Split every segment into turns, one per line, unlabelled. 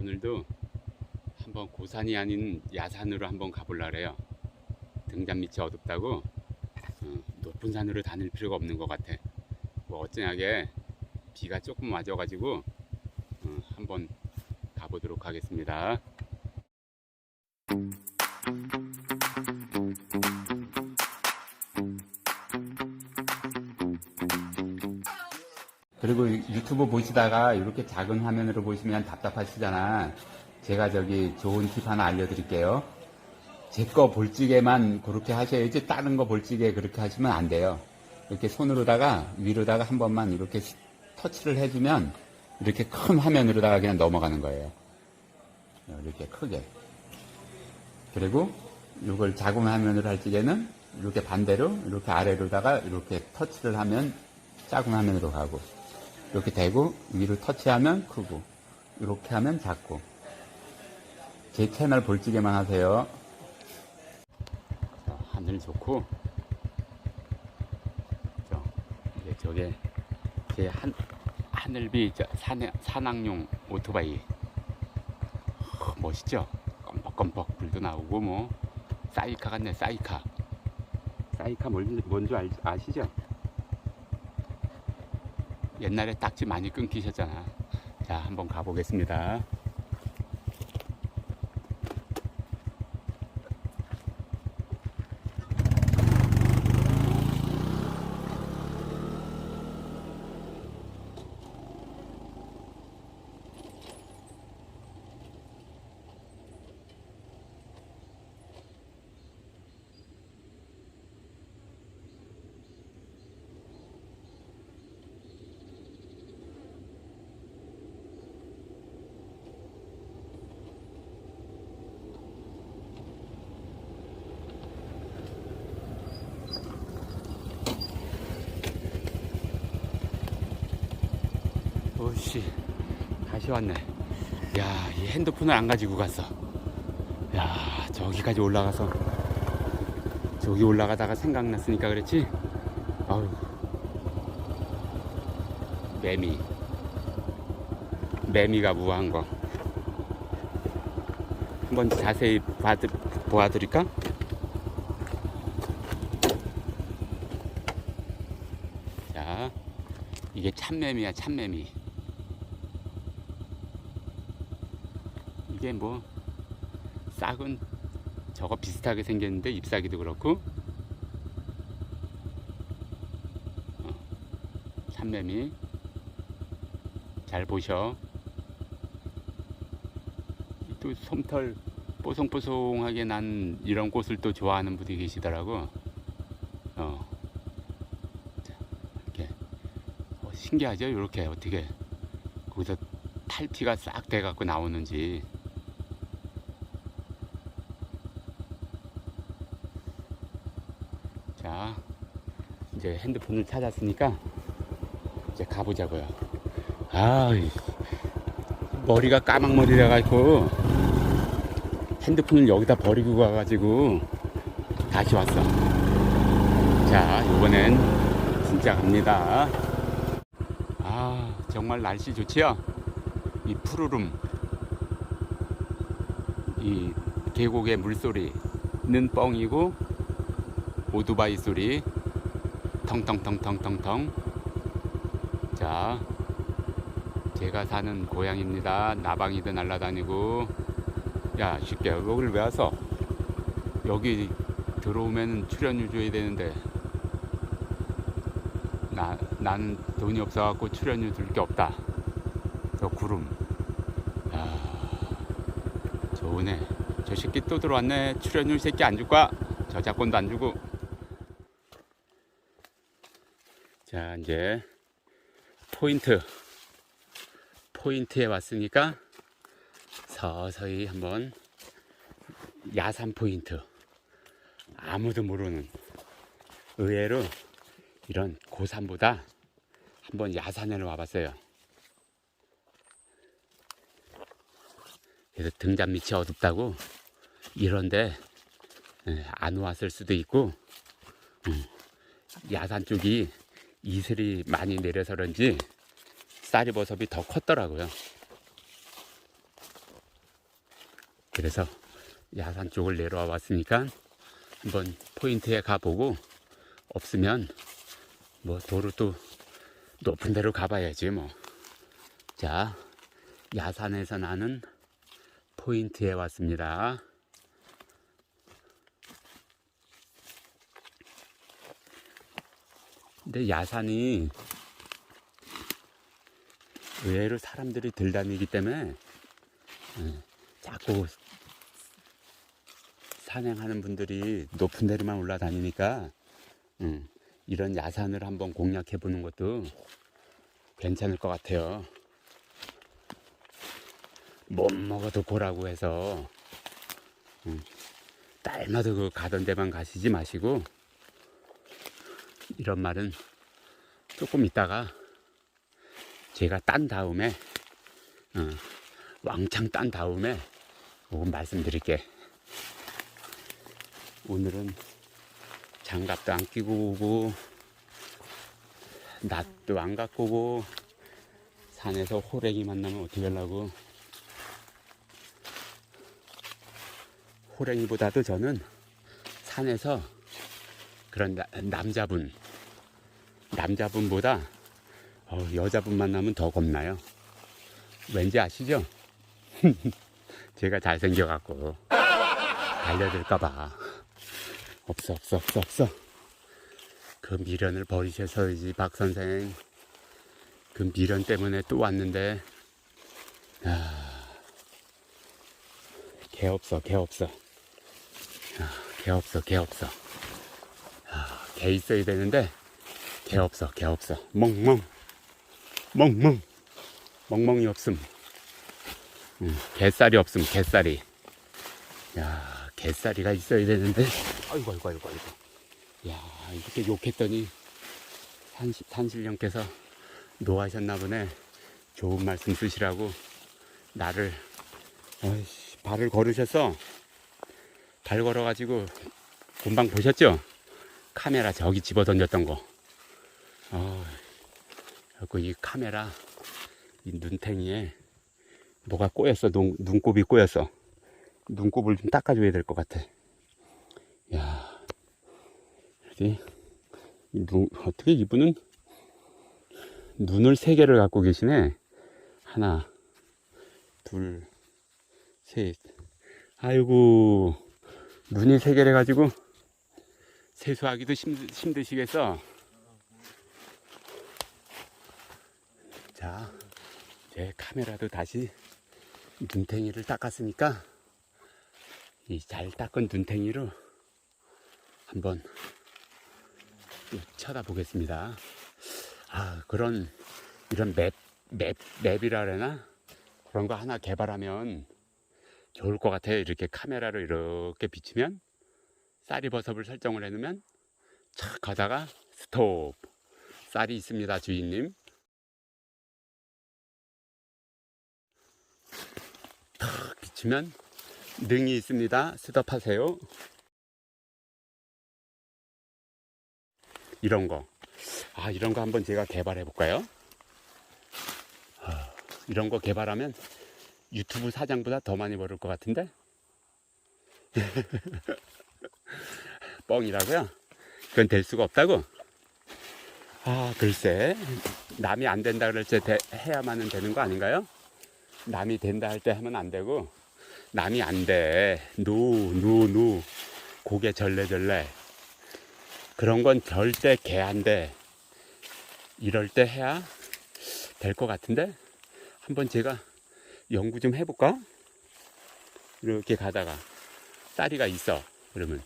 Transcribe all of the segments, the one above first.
오늘도 한번 고산이 아닌 야산으로 한번 가볼라 그래요. 등잔 밑이 어둡다고 어, 높은 산으로 다닐 필요가 없는 것 같아. 뭐 어쩌냐게 비가 조금 맞아가지고 어, 한번 가보도록 하겠습니다. 그리고 유튜브 보시다가 이렇게 작은 화면으로 보시면 답답하시잖아. 제가 저기 좋은 팁 하나 알려드릴게요. 제 거 볼찌개만 그렇게 하셔야지 다른 거 볼찌개 그렇게 하시면 안 돼요. 이렇게 손으로다가 위로다가 한 번만 이렇게 시- 터치를 해주면 이렇게 큰 화면으로다가 그냥 넘어가는 거예요. 이렇게 크게. 그리고 이걸 작은 화면으로 할 적에는 이렇게 반대로 이렇게 아래로다가 이렇게 터치를 하면 작은 화면으로 가고 이렇게 대고 위로 터치하면 크고 이렇게 하면 작고 제 채널 볼지게만 하세요. 자, 하늘 좋고 저, 이제 저게 제 한, 하늘비 저 산, 산악용 오토바이 어, 멋있죠? 껌뻑껌뻑 불도 나오고 뭐 사이카 같네 사이카 사이카 뭔지, 뭔지 알, 아시죠? 옛날에 딱지 많이 끊기셨잖아. 자, 한번 가보겠습니다. 오씨, 다시 왔네. 야, 이 핸드폰을 안 가지고 갔어. 야, 저기까지 올라가서 저기 올라가다가 생각났으니까 그랬지. 아우, 매미, 매미가 무한 거. 한번 자세히 봐드, 보아드릴까? 자, 이게 참매미야, 참매미. 이게 뭐 싹은 저거 비슷하게 생겼는데 잎사귀도 그렇고 어, 참매미 잘 보셔. 또 솜털 뽀송뽀송하게 난 이런 꽃을 또 좋아하는 분이 계시더라고. 어 자, 이렇게. 어, 신기하죠? 이렇게 어떻게 거기서 탈피가 싹 돼갖고 나오는지 자, 이제 핸드폰을 찾았으니까 이제 가보자고요. 아, 이 머리가 까막머리라 가지고 핸드폰을 여기다 버리고 가가지고 다시 왔어. 자, 이번엔 진짜 갑니다. 아, 정말 날씨 좋지요? 이 푸르름, 이 계곡의 물소리는 뻥이고 오토바이 소리 텅텅텅텅텅텅. 자 제가 사는 고향입니다. 나방이도 날아다니고. 야 쉽게 여기를 왜 와서? 여기 들어오면 출연료 줘야 되는데. 나, 나는 돈이 없어갖고 출연료 줄 게 없다. 저 구름. 야 좋으네. 저 새끼 또 들어왔네. 출연료 이 새끼 안 줄까 저작권도 안 주고 자 이제 포인트 포인트에 왔으니까 서서히 한번 야산 포인트. 아무도 모르는 의외로 이런 고산보다 한번 야산에 와봤어요. 그래서 등잔 밑이 어둡다고 이런데 예, 안 왔을 수도 있고 음, 야산 쪽이 이슬이 많이 내려서 그런지 쌀이 버섯이 더 컸더라고요. 그래서 야산 쪽을 내려와 봤으니까 한번 포인트에 가보고 없으면 뭐 도로 또 높은 데로 가봐야지 뭐. 자, 야산에서 나는 포인트에 왔습니다. 근데 야산이 의외로 사람들이 들 다니기 때문에 예, 자꾸 산행하는 분들이 높은 데로만 올라다니니까 음, 이런 야산을 한번 공략해 보는 것도 괜찮을 것 같아요. 못 먹어도 고라고 해서 음, 딸마다 그 가던 데만 가시지 마시고 이런 말은 조금 있다가 제가 딴 다음에 어, 왕창 딴 다음에 조금 말씀드릴게. 오늘은 장갑도 안 끼고 오고 낫도 안 갖고 오고 산에서 호랭이 만나면 어떻게 하려고 호랭이보다도 저는 산에서 그런 나- 남자분 남자분보다 어, 여자분 만나면 더 겁나요. 왠지 아시죠? 제가 잘생겨갖고 알려들까봐. 없어 없어 없어 없어. 그 미련을 버리셔서이지 박 선생. 그 미련 때문에 또 왔는데. 아, 개 없어 개 없어. 아, 개 없어 개 없어. 아, 개 있어야 되는데 개 없어 개 없어. 멍멍. 멍멍. 멍멍이 없음. 음, 개쌀이 없음 개쌀이. 야 개쌀이가 있어야 되는데. 아이고 아이고 아이고 아이고. 야 이렇게 욕했더니 산시, 산신령께서 노하셨나 보네. 좋은 말씀 쓰시라고 나를 어이씨, 발을 걸으셔서 발 걸어가지고 금방 보셨죠? 카메라 저기 집어 던졌던 거 어, 그리고 이 카메라 이 눈탱이에 뭐가 꼬였어? 눈, 눈곱이 꼬였어 눈곱을 좀 닦아줘야 될 것 같아. 야이 눈, 어떻게 이분은 눈을 세 개를 갖고 계시네? 하나 둘 셋. 아이고 눈이 세 개래 가지고 세수하기도 힘드, 힘드시겠어 자, 제 카메라도 다시 눈탱이를 닦았으니까 이 잘 닦은 눈탱이로 한번 또 쳐다보겠습니다. 아, 그런 이런 맵, 맵, 맵이라 그러나 그런 거 하나 개발하면 좋을 것 같아요. 이렇게 카메라를 이렇게 비치면 쌀이버섯을 설정을 해놓으면 착 가다가 스톱 쌀이 있습니다, 주인님. 탁 비치면 능이 있습니다. 스톱하세요. 이런 거. 아, 이런 거 한번 제가 개발해 볼까요? 아, 이런 거 개발하면 유튜브 사장보다 더 많이 벌을 것 같은데? 뻥이라고요? 그건 될 수가 없다고? 아, 글쎄. 남이 안 된다 그럴 때 대- 해야만은 되는 거 아닌가요? 남이 된다 할 때 하면 안 되고 남이 안 돼. 노, 노, 노. 고개 절레절레. 그런 건 절대 개안 돼. 이럴 때 해야 될 것 같은데? 한번 제가 연구 좀 해볼까? 이렇게 가다가 쌀이가 있어. 그러면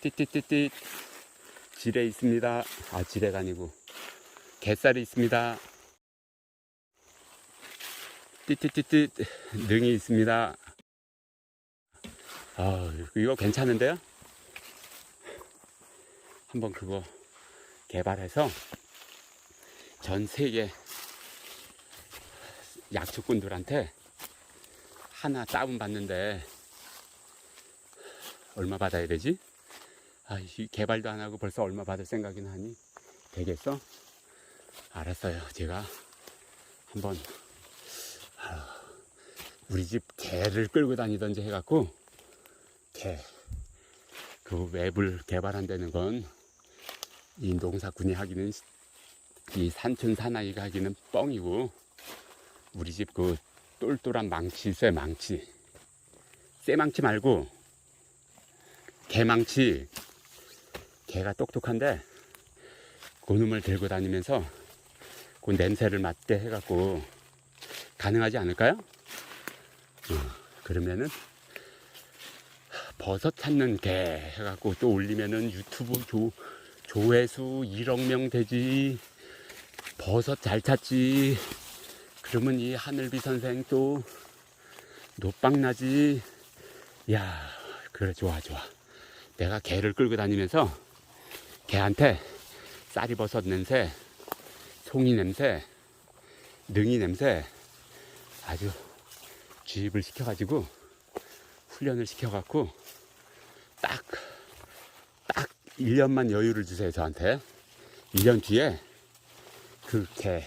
띠띠띠띠 지뢰 있습니다. 아, 지뢰가 아니고 개쌀이 있습니다. 띠띠띠띠 능이 있습니다. 아, 이거 괜찮은데요? 한번 그거 개발해서 전 세계 약초꾼들한테 하나 다운 받는데 얼마 받아야 되지? 아, 이 개발도 안 하고 벌써 얼마 받을 생각이나 하니 되겠어? 알았어요. 제가 한번 우리 집 개를 끌고 다니던지 해갖고 개그 웹을 개발한다는 건 이 농사꾼이 하기는 이 산촌 사나이가 하기는 뻥이고 우리 집 그 똘똘한 망치 쇠 망치 쇠 망치 말고 개 망치 개가 똑똑한데 그놈을 들고 다니면서 그 냄새를 맡게 해갖고 가능하지 않을까요? 어, 그러면은 버섯 찾는 개 해갖고 또 올리면은 유튜브 조, 조회수 1억 명 되지. 버섯 잘 찾지. 그러면 이 하늘비 선생 또 노빵 나지. 야 그래 좋아 좋아. 내가 개를 끌고 다니면서 개한테 쌀이버섯 냄새 송이 냄새 능이 냄새 아주 주입을 시켜가지고 훈련을 시켜갖고 딱, 딱 1년만 여유를 주세요, 저한테. 1년 뒤에 그 개,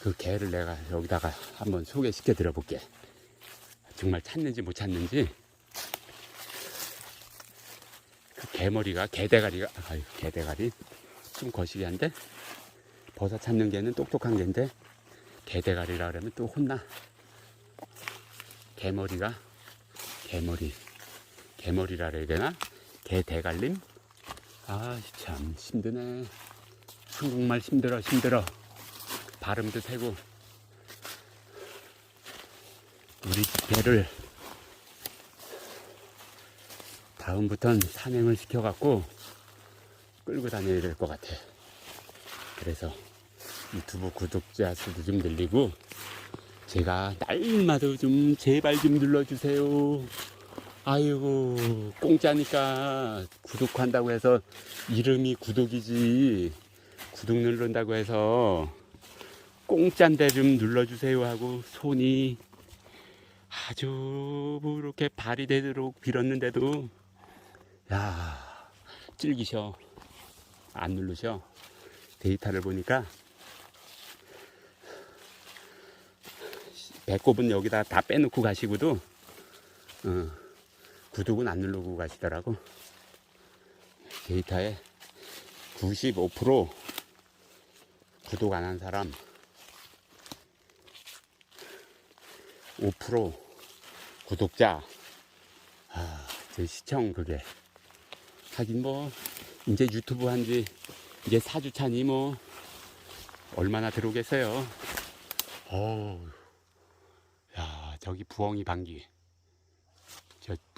그 개를 내가 여기다가 한번 소개시켜 드려 볼게. 정말 찾는지 못 찾는지. 그 개머리가, 개대가리가, 아유, 개대가리. 좀 거시기한데? 버섯 찾는 개는 똑똑한 개인데, 개대가리라 그러면 또 혼나. 개머리가, 개머리. 개머리라 그래야 되나? 개대갈림? 아, 참, 힘드네. 한국말 힘들어, 힘들어. 발음도 세고. 우리 집 개를 다음부턴 산행을 시켜갖고 끌고 다녀야 될 것 같아. 그래서 유튜브 구독자 수도 좀 늘리고 제가 날마다 좀 제발 좀 눌러주세요. 아이고 공짜니까 구독한다고 해서 이름이 구독이지. 구독 누른다고 해서 공짜인데 좀 눌러주세요 하고 손이 아주 이렇게 발이 되도록 빌었는데도 야 찔기셔. 안 누르셔. 데이터를 보니까. 배꼽은 여기다 다 빼놓고 가시고도 어, 구독은 안 누르고 가시더라고. 데이터에 95% 구독 안 한 사람, 5% 구독자, 아, 제 시청 그게. 하긴 뭐, 이제 유튜브 한지 이제 4주 차니 뭐, 얼마나 들어오겠어요. 어우, 야, 저기 부엉이 방귀.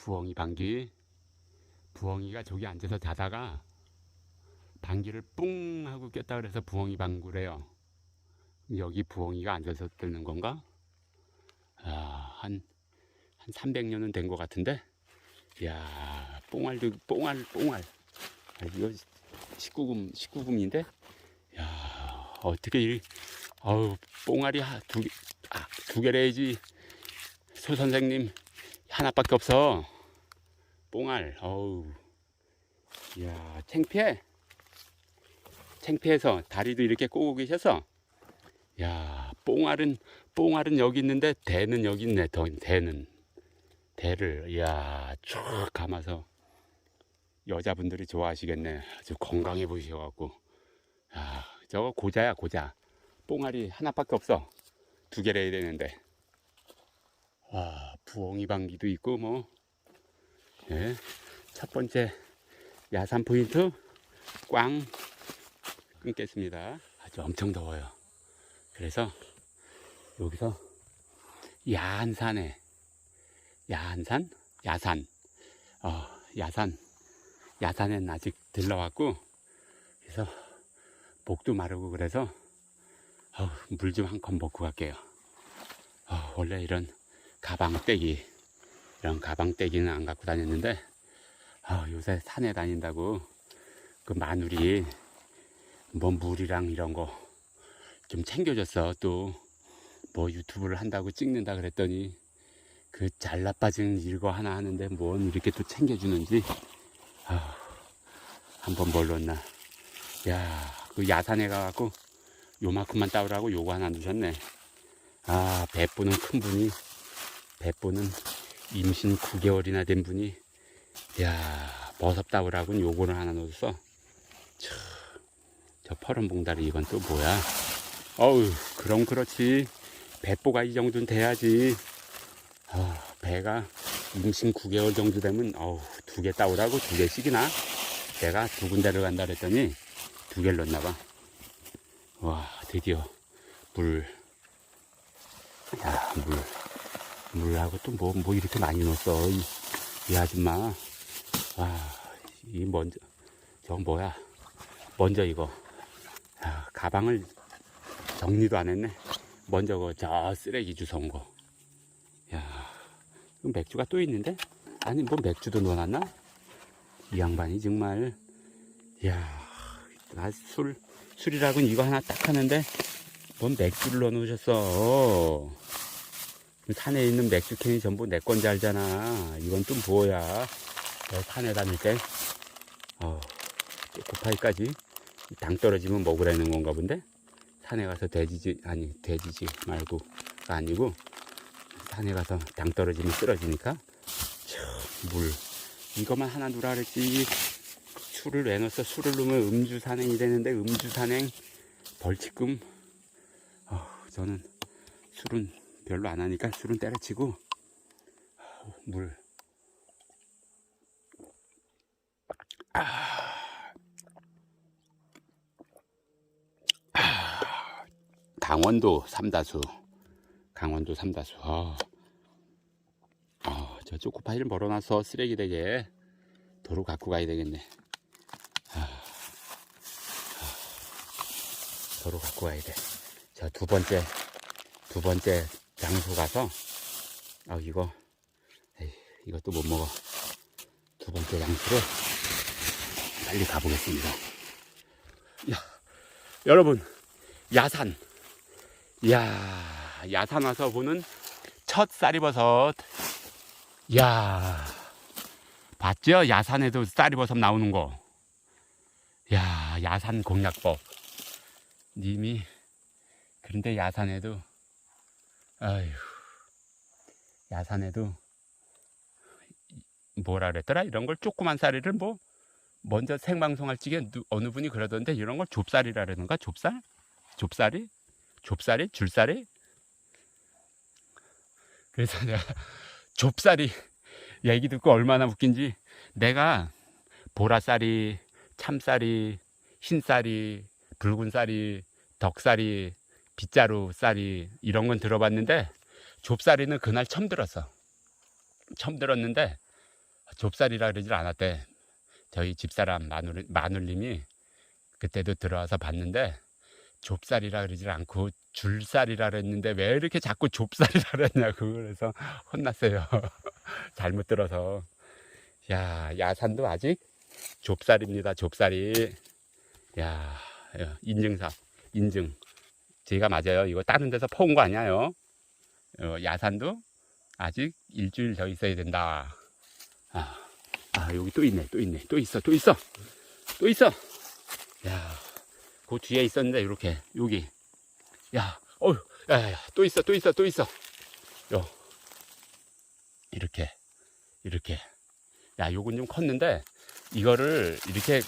저 부엉이 방귀. 부엉이가 저기 앉아서 자다가 방귀를 뿡 하고 꼈다 그래서 부엉이 방구래요. 여기 부엉이가 앉아서 뜨는 건가? 아, 한, 한 300년은 된 것 같은데? 이야 뽕알도 뽕알 뽕알. 아, 이거 19금 19금인데? 야 어떻게 이 어우 뽕알이 하- 두 개, 아, 두 개래야지. 소 선생님 하나밖에 없어. 뽕알, 어우. 이야, 창피해. 창피해서 다리도 이렇게 꼬고 계셔서. 야, 뽕알은, 뽕알은 여기 있는데, 대는 여기 있네, 더, 대는. 대를, 이야, 쭉 감아서. 여자분들이 좋아하시겠네. 아주 건강해 보이셔갖고. 야, 저거 고자야, 고자. 뽕알이 하나밖에 없어. 두 개를 해야 되는데. 와, 부엉이 방귀도 있고, 뭐. 예. 첫 번째 야산 포인트 꽝 끊겠습니다. 아주 엄청 더워요. 그래서 여기서 야한 산에, 야한 산? 야산. 어, 야산. 야산엔 아직 들러왔고, 그래서 목도 마르고 그래서 물 좀 한 컵 먹고 갈게요. 어, 원래 이런 가방떼기 이런 가방떼기는 안 갖고 다녔는데 아, 요새 산에 다닌다고 그 마누리 뭐 물이랑 이런 거 좀 챙겨줬어 또 뭐 유튜브를 한다고 찍는다 그랬더니 그 잘나빠진 일거 하나 하는데 뭔 이렇게 또 챙겨주는지 아, 한번 뭘로나. 야그 야산에 가갖고 요만큼만 따오라고 요거 하나 주셨네. 아 베푸는 큰 분이 배보는 임신 9개월이나 된 분이 야 버섯 따오라고 요거를 하나 넣었어. 참, 저 퍼런 봉다리 이건 또 뭐야? 어우 그럼 그렇지. 배보가 이 정도는 돼야지. 아, 배가 임신 9개월 정도 되면 어우 두 개 따오라고 두 개씩이나 내가 두 군데를 간다 그랬더니 두 개를 넣나 봐. 와 드디어 물. 야 물. 물하고 또 뭐 뭐 이렇게 많이 넣었어 이, 이 아줌마. 와이 먼저 저건 뭐야? 먼저 이거 야, 가방을 정리도 안 했네. 먼저 그저 쓰레기 주워온 거. 야, 이거 맥주가 또 있는데? 아니 뭐 맥주도 넣어놨나? 이 양반이 정말 야, 나술 술이라고는 이거 하나 딱 하는데 뭔 맥주를 넣어놓으셨어. 산에 있는 맥주 캔이 전부 내건줄 알잖아. 이건 또 뭐야? 내가 산에 다닐 때, 어, 고파이까지 당 떨어지면 먹으라는 건가 본데? 산에 가서 돼지지, 아니, 돼지지 말고가 아니고, 산에 가서 당 떨어지면 쓰러지니까, 참, 물. 이것만 하나 누라 그랬지. 술을 왜 넣었어? 술을 넣으면 음주 산행이 되는데, 음주 산행, 벌칙금. 어, 저는 술은 별로 안 하니까 술은 때려치고, 어, 물. 강원도 삼다수. 강원도 삼다수. 아, 아, 저 초코파이를 멀어놔서 쓰레기 되게 도로 갖고 가야 되겠네. 아, 아, 도로 갖고 가야 돼. 저두 번째, 두 번째 장소 가서, 아, 이거, 에이, 이것도 못 먹어. 두 번째 장소로 빨리 가보겠습니다. 야, 여러분, 야산. 이야, 야산 와서 보는 첫 쌀이버섯. 이야, 봤죠? 야산에도 쌀이버섯 나오는 거. 야, 야산 공략법. 님이, 그런데 야산에도, 아휴, 야산에도, 뭐라 그랬더라? 이런 걸 조그만 쌀이를 뭐, 먼저 생방송할 적에 누- 어느 분이 그러던데 이런 걸 좁쌀이라 그러는가? 좁쌀? 좁쌀이? 좁쌀이? 줄쌀이? 그래서 내가 좁쌀이 얘기 듣고 얼마나 웃긴지 내가 보라쌀이, 참쌀이, 흰쌀이, 붉은쌀이, 덕쌀이, 빗자루 쌀이 이런 건 들어봤는데 좁쌀이는 그날 처음 들었어. 처음 들었는데 좁쌀이라 그러질 않았대. 저희 집사람 마눌, 마눌님이 그때도 들어와서 봤는데 좁쌀이라 그러질 않고 줄쌀이라 그랬는데 왜 이렇게 자꾸 좁쌀이라 그랬냐고 그래서 혼났어요. 잘못 들어서. 야, 야산도 아직 좁쌀입니다. 좁쌀이. 야, 인증사, 인증. 제가 맞아요. 이거 다른 데서 퍼온 거 아니에요. 어, 야산도 아직 일주일 더 있어야 된다. 아, 아, 여기 또 있네. 또 있네. 또 있어. 또 있어. 또 있어. 야, 그 뒤에 있었는데 이렇게 여기 야 어휴 야야야 또 있어 또 있어 또 있어 요 이렇게 이렇게 야 요건 좀 컸는데 이거를 이렇게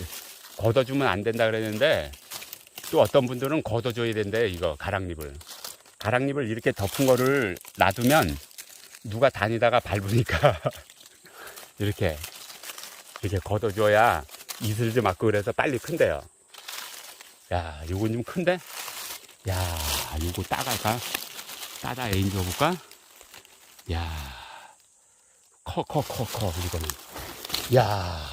걷어주면 안 된다 그랬는데 또 어떤 분들은 걷어줘야 된대 이거 가랑잎을 가랑잎을 이렇게 덮은 거를 놔두면 누가 다니다가 밟으니까 이렇게 이렇게 걷어줘야 이슬도 맞고 그래서 빨리 큰대요 야, 요건 좀 큰데? 야, 요거 따갈까? 따다 애인 줘볼까? 야, 커, 커, 커, 커, 이거는. 야,